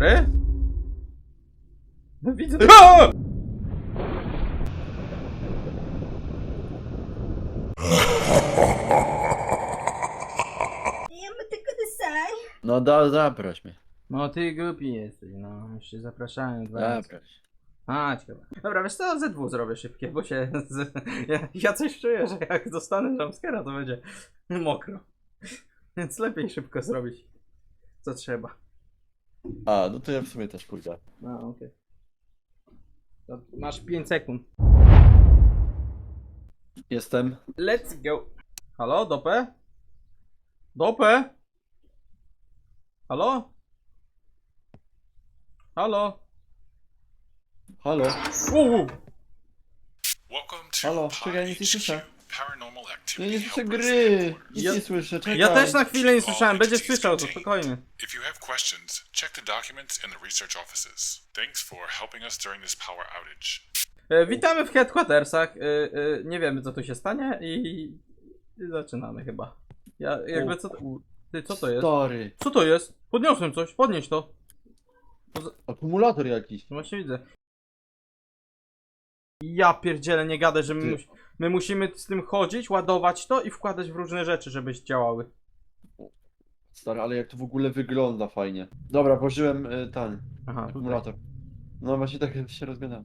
dobry. No widzę. A! Ja my tylko desaj. No da, zaproś mnie. No ty głupi jesteś, no. Już się zapraszałem dwa razy. Zaproś. A, ciekawe. Dobra, wiesz co, ze dwóch zrobię szybkie, bo się... Z, ja, ja coś czuję, że jak dostanę jumpscare'a, to będzie mokro. Więc lepiej szybko zrobić, co trzeba. A, no to ja w sumie też pójdę. A, okej. To Masz 5 sekund. Jestem. Let's go. Halo, dopę? Dopę? Halo? Halo? Halo. Uuu. Welcome to Halo, czekaj, nic nie słyszę. Paranormal Ja nie słyszę gry. Nic Ja- nie słyszę, czekaj. Ja też na chwilę nie słyszałem, będzie słyszał, to spokojnie. If you have questions, check the documents in the research offices. Thanks for helping us during this power outage. E, witamy w headquartersach. E, e, nie wiemy co tu się stanie i, i zaczynamy chyba. Ja jakby co to... Ty, co to jest? Story. Co to jest? Podniosłem coś, podnieś to. Akumulator jakiś. No właśnie widzę. Ja pierdzielę, nie gadę, że my, Ty. mus my musimy z tym chodzić, ładować to i wkładać w różne rzeczy, żeby działały. Stary, ale jak to w ogóle wygląda fajnie. Dobra, włożyłem y, ten Aha, tutaj. akumulator. No właśnie tak się rozgadałem.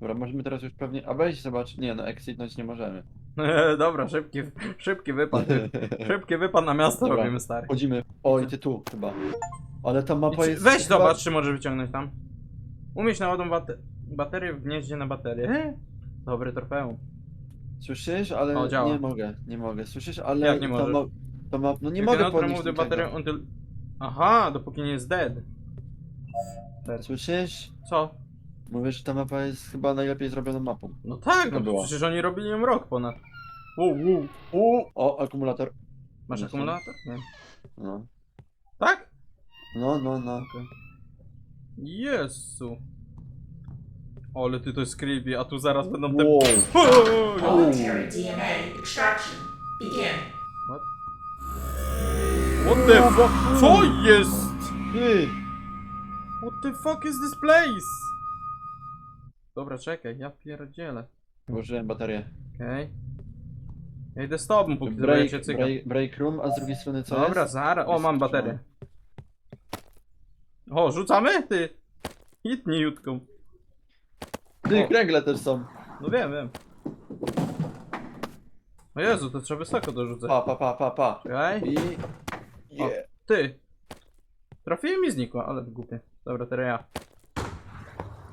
Dobra, możemy teraz już pewnie... A weź zobacz. Nie, no exitnąć nie możemy. Dobra, szybki, szybki wypad. Szybki wypad na miasto Dobra. robimy, stary. Wchodzimy. Oj, ty tu chyba. Ale ta I mapa czy, jest... weź chyba- zobacz, czy możesz wyciągnąć tam. Umieść na ładą bate baterię w gnieździe na baterię. E? Dobry torpeum. Słyszysz? Ale O, działa. nie mogę, nie mogę. Słyszysz? Ale Jak nie ta możesz? To ma... No nie mogę podnieść the until... Aha, dopóki nie jest dead. Słyszysz? Co? Mówię, że ta mapa jest chyba najlepiej zrobioną mapą. No tak, no To była. przecież oni robili ją rok ponad. Wow, wow. U, o, akumulator. Masz akumulator? Nie. No, Tak? no, no, no. Jezu. Ale ty to jest creepy, a tu zaraz będą te... Wow. O, Voluntary DNA extraction. Begin. What the fuck? Co jest? Ty! What the fuck is this place? Dobra, czekaj, ja pierdzielę. Włożyłem baterię. Okej. Ja idę z tobą, póki Break, się cykam. break, break room, a z drugiej strony co Dobra, jest? zaraz. O, Jest mam baterię. O, rzucamy? Ty. Hitnij jutką. Ty, O. kręgle też są. No wiem, wiem. O Jezu, to trzeba wysoko dorzucać. Pa, pa, pa, pa, pa. Czekaj. I... Yeah. Ty. Trafiłem i znikło, ale głupie. Dobra, teraz ja.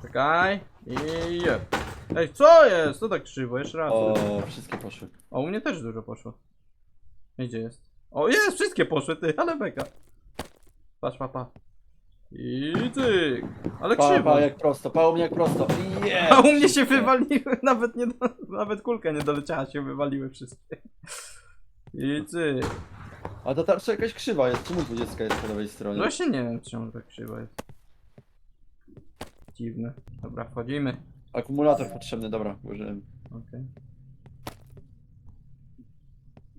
Czekaj. I. Ej, co jest? To tak krzywo, jeszcze raz. O, wszystkie poszły. O, u mnie też dużo poszło. Gdzie jest? O, jest, wszystkie poszły, ty, ale beka. Patrz, papa. I cyk. Ale Pa, krzywo. pa, jak prosto, pa u mnie jak prosto. Yeah, A u mnie się wywaliły, nawet nie, do, nawet kulka nie doleciała, się wywaliły wszystkie. I cyk. A ta tarcza jakaś krzywa jest, czemu 20 jest po lewej stronie? No właśnie nie wiem, czemu tak krzywo jest. Dziwne. Dobra, wchodzimy. Akumulator potrzebny, dobra, włożyłem. Okej.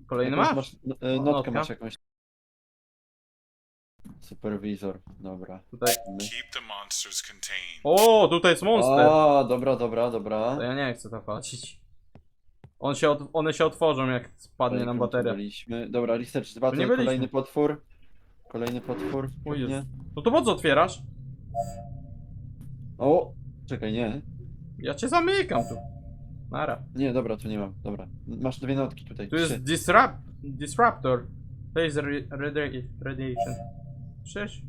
Kolejny Jakąś masz? no- e, Notkę notka. masz jakąś. Superwizor, dobra. Tutaj. Keep the monsters contained. O, tutaj jest monster. A, dobra, dobra, dobra. To ja nie chcę to płacić. On się od, one się otworzą jak spadnie nam bateria. Byliśmy. Dobra, research 2 Tu nie to byliśmy. kolejny potwór. Kolejny potwór. O. Jezu. No to po co otwierasz? O! Czekaj, nie. Ja cię zamykam tu. Nara. Nie, dobra, tu nie mam. Dobra. Masz dwie notki tutaj. Tu trzy. jest disrupt, disruptor. Re- radi- radiation. Przecież.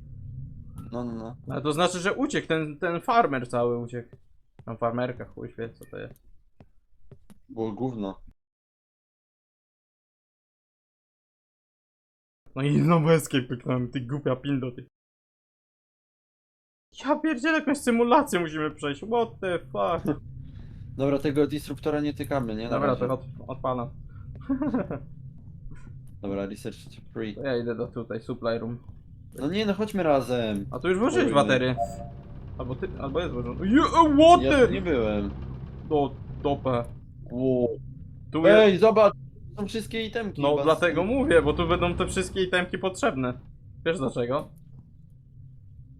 No, no, no. Ale to znaczy, że uciekł, ten, ten farmer cały uciekł. Tam farmerka, chuj wie co to jest. Było gówno. No i znowu escape pyknąłem, ty głupia pindo, ty. Ja pierdzielę, jakąś symulację musimy przejść, what the fuck. Dobra, tego disruptora nie tykamy, nie? Na Dobra, razie. to od, odpalam. Dobra, research 3. To ja idę do tutaj, supply room. No nie, no chodźmy razem. A tu już włożyłeś Oj, baterię. Albo ty, albo jest włożony. Je, what Ja the? nie byłem. Do, dopę. Wow. Tu jest... Ej, zobacz! Są wszystkie itemki. No chyba dlatego mówię, bo tu będą te wszystkie itemki potrzebne. Wiesz dlaczego?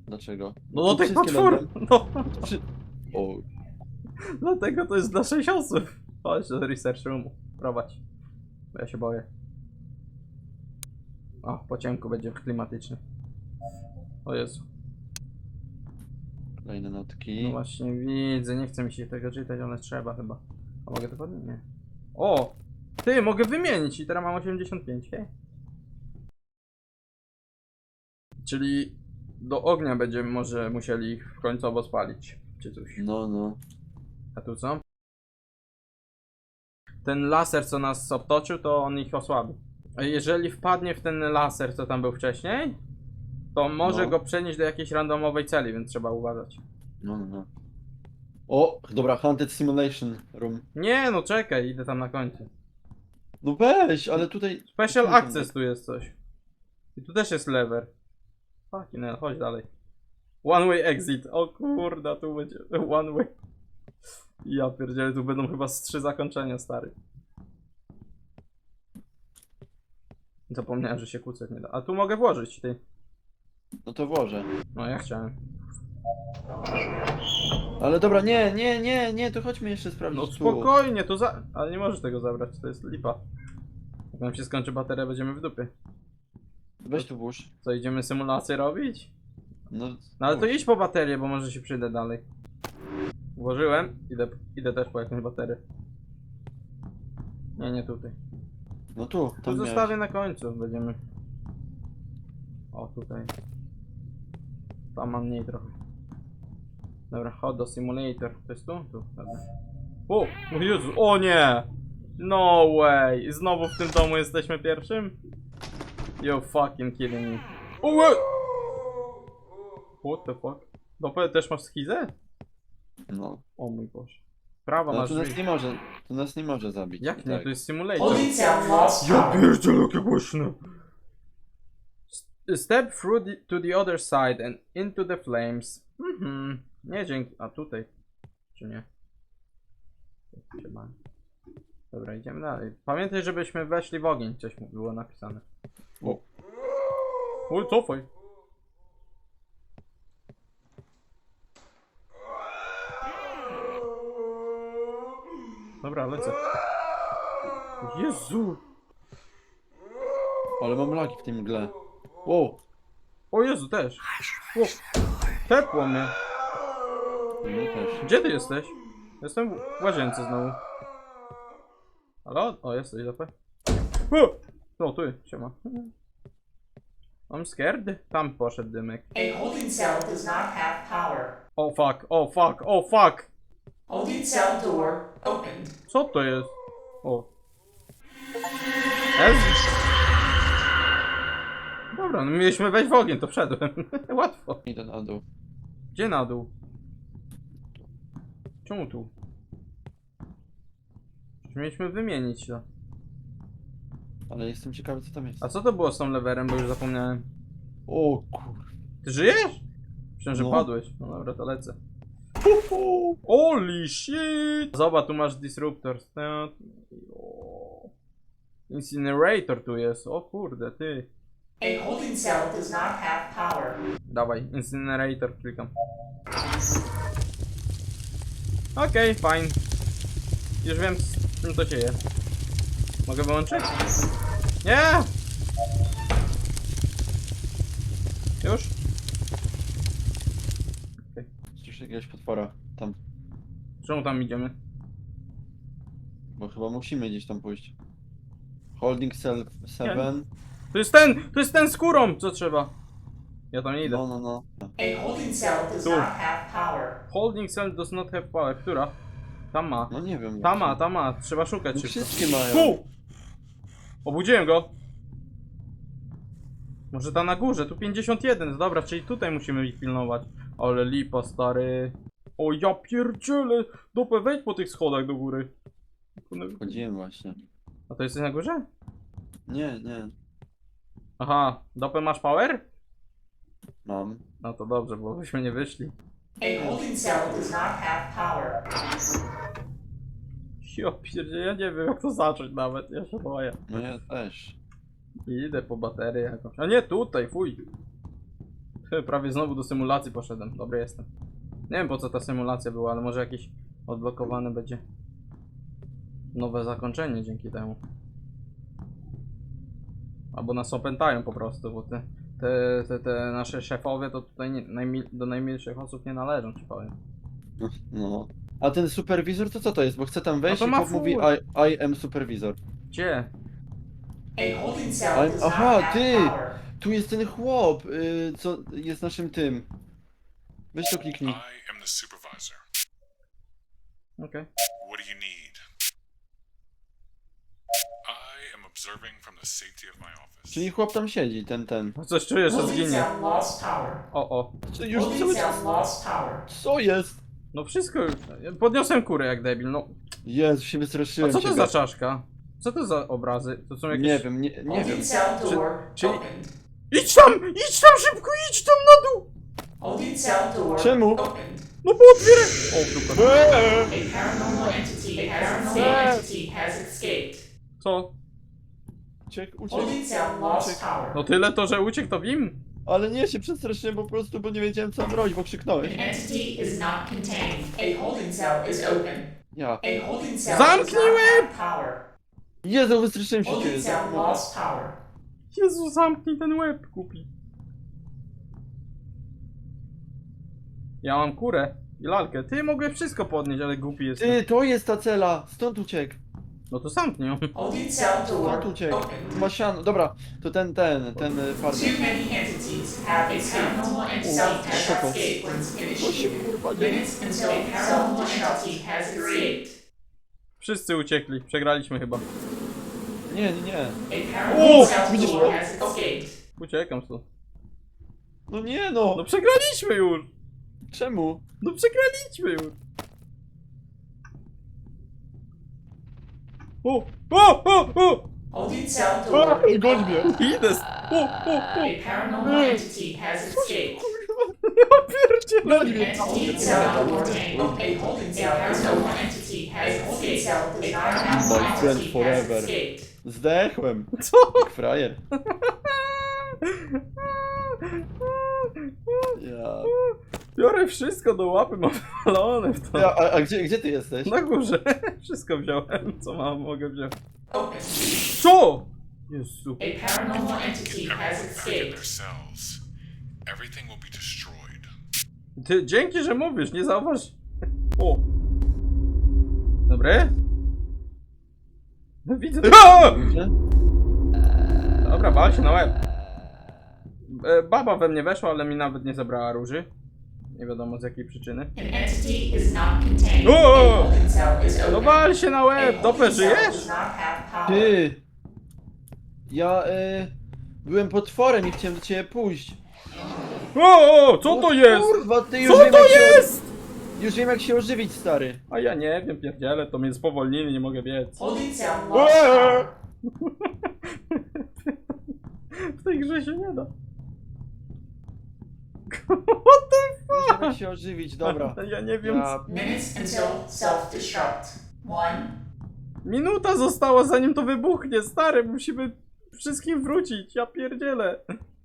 Dlaczego? No do Tu tych wszystkie potwór! No, Przy... O, dlatego to jest dla 6 osób. Chodź do research roomu, prowadź. Bo ja się boję. O, po ciemku będzie klimatycznie. O Jezu. kolejne No notki. właśnie widzę, nie chce mi się tego czytać, ale trzeba chyba. A mogę to podnieść? Nie. O! Ty, mogę wymienić i teraz mam 85, hej. Czyli do ognia będziemy może musieli ich końcowo spalić, czy coś. No, no. A tu co? Ten laser, co nas obtoczył, to on ich osłabi. A jeżeli wpadnie w ten laser, co tam był wcześniej, to może No. go przenieść do jakiejś randomowej celi, więc trzeba uważać. No, no, no. O, dobra, Haunted Simulation Room. Nie, no czekaj, idę tam na końcu. No weź, ale tutaj... Special Access tu jest coś. I tu też jest lever. Fucking hell, chodź dalej. One way exit. O kurda, tu będzie one way. Ja pierdzielę, tu będą chyba z trzy zakończenia, stary. Zapomniałem, że się kłócać nie da. A tu mogę włożyć, ty. No to włożę. No ja chciałem. Ale dobra, nie, nie, nie, nie, to chodźmy jeszcze sprawdzić No tu. spokojnie, to za... Ale nie możesz tego zabrać, to jest lipa. Jak nam się skończy bateria, będziemy w dupie. Weź tu włóż. Co, idziemy symulację robić? No, No ale to włóż. idź po baterię, bo może się przyda dalej. Włożyłem, idę, idę też po jakąś baterię. Nie, nie tutaj. No tu, Tu tam miałeś. zostawię na końcu, będziemy... O, tutaj. Tam mam mniej trochę. Dobra, chodź do simulator. To jest tu? Tu, dobra. O, o Jezu, o nie! No way! Znowu w tym domu jesteśmy pierwszym? You fucking kidding me. O, we- What the fuck? Dopę też masz schizę? No. O mój Boże. Prawa no masz tu nas drzwi. nie może, tu nas nie może zabić. Jak nie? Tak. To jest simulator. Cell lost Ja pierdzielę, jakie głośno. Step through the, to the other side and into the flames. Mhm. Nie dzięki. A tutaj. Czy nie? Siema. Dobra, idziemy dalej. Pamiętaj, żebyśmy weszli w ogień. Coś mu było napisane. O. Oj, cofaj. Dobra, lecę. Jezu! Ale mam lagi w tej mgle. Wow. O Jezu, też. O, tepło mnie. Mnie też. Gdzie ty jesteś? Jestem w łazience znowu. Halo? O, jesteś, zapę. O! No, tu, siema. I'm scared. Tam poszedł dymek. A holding cell does not have power. O fuck, o fuck, o fuck! Holding cell door opened. Co to jest? O. S? Dobra, no mieliśmy wejść w ogień, to wszedłem. Łatwo. Idę na dół. Gdzie na dół? Czemu tu? Przecież mieliśmy wymienić to. Ale jestem ciekawy co tam jest. A co to było z tą lewerem, bo już zapomniałem. O kur... Ty żyjesz? Myślałem, że No. padłeś. No dobra, to lecę. Holy shit! Zobacz, tu masz disruptor. Stę- o. Incinerator tu jest. O kurde, ty. A holding cell does not have power. Dawaj, incinerator klikam. Okej, fine. Już wiem z czym to dzieje. Mogę wyłączyć? Nie! Już? Słyszę jakiegoś potwora. Tam. Czemu tam idziemy? Bo chyba musimy gdzieś tam pójść. Holding cell 7. To jest ten! To jest ten z kurą! Co trzeba? Ja tam nie idę. No, no, no. A holding cell does Tu. not have power. Holding cell does not have power. Która? Tam ma. No nie wiem. Tam jak ma, tam ma. Trzeba szukać No szybko. wszystkie mają. Tu! Obudziłem go. Może ta na górze, tu 51, dobra, czyli tutaj musimy ich pilnować. Ale lipa, stary. O ja pierdzielę! Dupę, wejdź po tych schodach do góry. Chodziłem właśnie. A to jesteś na górze? Nie, nie. Aha, dopę masz power? Mam. No to dobrze, bo byśmy nie wyszli. A holding cell does not have power. Ja pierdzielę, ja nie wiem jak to zacząć nawet, ja się boję. No ja też. Idę po baterię jakąś. A nie, tutaj, fuj. Prawie znowu do symulacji poszedłem. Dobry jestem. Nie wiem po co ta symulacja była, ale może jakieś odblokowane będzie nowe zakończenie dzięki temu. Albo nas opętają po prostu, bo te, te, te, te nasze szefowie to tutaj nie, najmi, do najmilszych osób nie należą, ci powiem. No. A ten superwizor to co to jest? Bo chcę tam wejść No to i ma chłop mówi. I, I am superwizor. Gdzie? A holding cell Ale- does not aha, have ty! power. Tu jest ten chłop, y, co jest naszym tym. Weź to kliknij. I am the supervisor. Okej. What do you need? Observing from the safety of my office. Czyli chłop tam siedzi, ten, ten. No Coś czuję, że zginie. lost. O, o. Czy już cały czas... lost. Co jest? No wszystko już. Podniosłem kurę jak debil, no. Jezu, się A wystraszyłem co to ciebie. za czaszka? Co to za obrazy? To są jakieś... Nie wiem, nie, nie wiem. Cell Czy-. Idź tam! Idź tam szybko, idź tam na dół! Door Czemu? No bo otwieraj! O, super. A paranormal entity has paranormal entity has escaped. Co? Uciekł, uciekł. Holding cell lost Uciekł. power. No tyle to, że uciekł to Wim? Ale nie, się przestraszyłem po prostu, bo nie wiedziałem co mam robić, bo krzyknąłeś. An entity is not contained. A holding cell is open. Ja. A holding cell Zamknij not łeb! have power. Jezu, wystraszyłem się Holding ciebie. cell lost power. Jezu, zamknij ten łeb, kupi. Ja mam kurę i lalkę. Ty mogłeś wszystko podnieść, ale głupi jestem. Ty, to jest ta cela, stąd uciekł. No to zamknij ją. Holding cell door Stąd uciekł. opened. Ma siano. Dobra, to ten, ten, ten y, farmer. Too many entities have. Paranormal To kurwa dzieje. Minutes until a paranormal entity has escaped. Wszyscy uciekli, przegraliśmy chyba. Nie, nie, nie. A paranormal to? has escaped. Uciekam stąd. No nie no. No przegraliśmy już! Czemu? No przegraliśmy już! O! O! O! O! Holding cell door. goń mnie. Idę! O! O! O! A paranormal entity has escaped. Ja pierdzielę! Goń mnie. Entity cell door name. A holding cell paranormal entity has escaped. A paranormal My friend entity has forever. escaped. Zdechłem. Co? Jak frajer. Ja. Biorę wszystko do łapy, mam walone w to. Ja, a, a gdzie, gdzie ty jesteś? Na górze. Wszystko wziąłem, co mam, mogę wziąć. Co? Jezu. A paranormal entity has Everyone back in escaped. cells. Everything will be destroyed. Ty, dzięki, że mówisz, nie zauważ. O. Dobry? No widzę. A! Gdzie? Dobra, bal się na łeb. E, Baba we mnie weszła, ale mi nawet nie zabrała róży. Nie wiadomo z jakiej przyczyny. O! No wal się na łeb, dopę żyjesz? Ty! Ja y, byłem potworem i chciałem do ciebie pójść. O, o, co to O jest? Kurwa, ty już Co wiem, to jak się- jest? Już wiem jak się ożywić, stary. A ja nie wiem, pierdziele, to mnie spowolnili, nie mogę biec. Power. W tej grze się nie da. What the fuck? się ożywić, dobra. Ja nie wiem. Ja... Minutes until self-destruct. One. Minuta została zanim to wybuchnie, stary, musimy wszystkim wrócić, ja pierdzielę.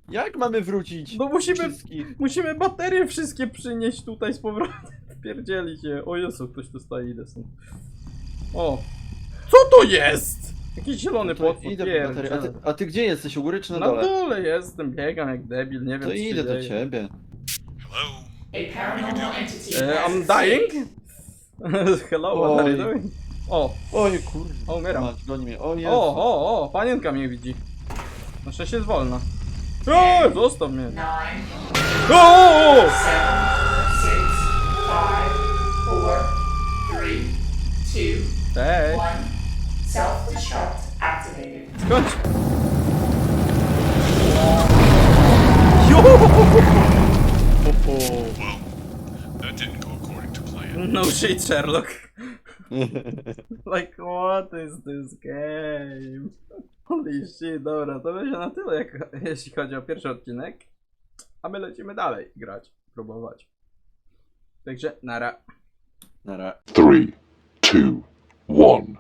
Jak mamy wrócić? No musimy, Wszystkich. musimy baterie wszystkie przynieść tutaj z powrotem. Pierdzieli się. O Jezu, ktoś tu stoi, idę stąd. O. Co to jest? Jakiś zielony To potwór, idę po baterię. A ty, a ty gdzie jesteś? U góry czy na Na dole? dole jestem, biegam jak debil, nie wiem To co się idę do dzieje. ciebie. Hello? A paranormal entity E, I'm dying? Hello, what are you Oj. doing? O, Oj kurwa. O, umieram. Mać, goni mnie. O Jezu. o, o, o, panienka mnie widzi. Na szczęście jest wolna. Eee, zostaw mnie. Nine. O, o, o! seven, six, five, four, three, two, Cześć. one. Self-destruct activated. Skończ. Jo! O, Well, that didn't go according to plan. No shit, Sherlock. Like, what is this game? Holy shit, dobra, to będzie na tyle, jak, jeśli chodzi o pierwszy odcinek. A my lecimy dalej grać, próbować. Także, nara. Nara. Three, two, one.